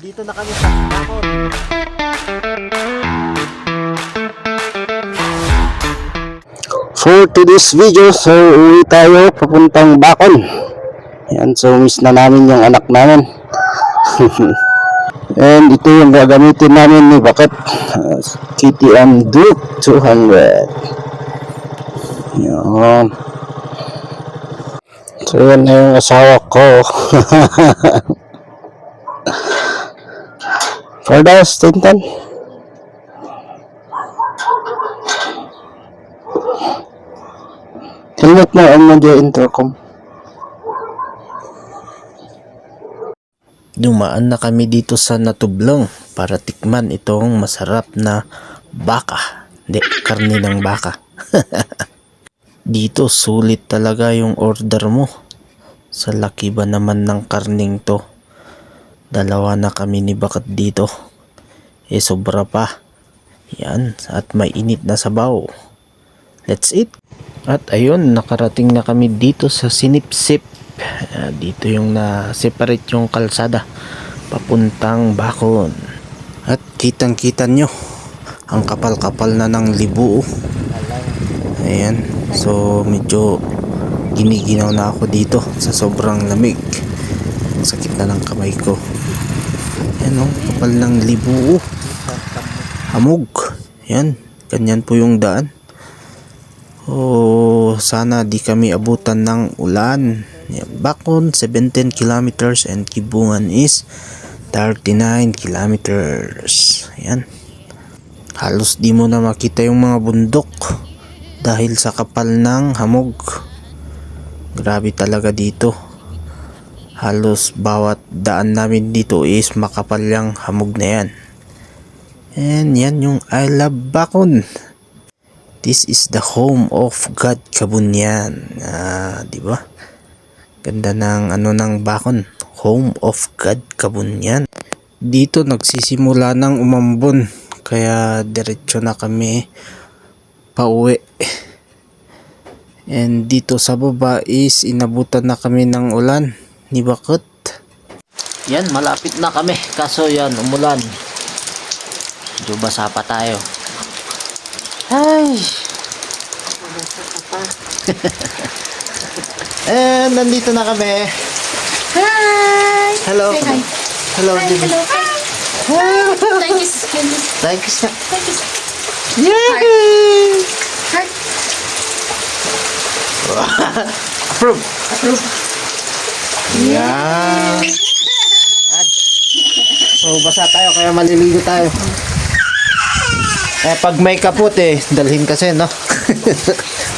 Dito na kami sa Bacon. For today's video, so uwi tayo papuntang Bacon. Yan, so miss na namin yung anak namin. And ito yung gagamitin namin ni Bakit. KTM Duke 200. Yan. So yan na yung asawa ko. For the Stinton. Helmet mo ang medyo intercom. Dumaan na kami dito sa Natublong para tikman itong masarap na baka. Hindi, karne ng baka. dito sulit talaga yung order mo. Sa laki ba naman ng karning to? Dalawa na kami ni Bakat dito. Eh sobra pa. Yan, at may init na sabaw. Let's eat. At ayun, nakarating na kami dito sa Sinipsip. Ah, dito yung na-separate yung kalsada papuntang Bakon. At kitang-kita nyo, ang kapal-kapal na ng libu. Ayan, so medyo giniginaw na ako dito sa sobrang lamig. Sakit na ng kamay ko. Ayan oh, kapal ng libu. oh. Hamog. Yan, ganyan po yung daan. Oh, sana di kami abutan ng ulan. Yan, Bakon 17 kilometers and Kibungan is 39 kilometers. Yan. Halos di mo na makita yung mga bundok dahil sa kapal ng hamog. Grabe talaga dito. Halos bawat daan namin dito is makapal yung hamog na yan. And yan yung I love Bakon. This is the home of God Kabunyan. Ah, di ba? Ganda ng ano ng bakon. Home of God Kabunyan. Dito nagsisimula ng umambon. Kaya diretso na kami pauwi. And dito sa baba is inabutan na kami ng ulan. Ni bakit? Yan, malapit na kami. Kaso yan, umulan. Medyo basa pa tayo. Ay! Eh, nandito na kami. Hi! Hello. Say hi. Hello. Hi, Jimmy. hello. Thank you. Thank you. Thank you. Thank you. Yay! Heart. Approve. Approve. Yan. So, basa tayo kaya maliligo tayo. Eh, pag may kaput eh, dalhin kasi, no?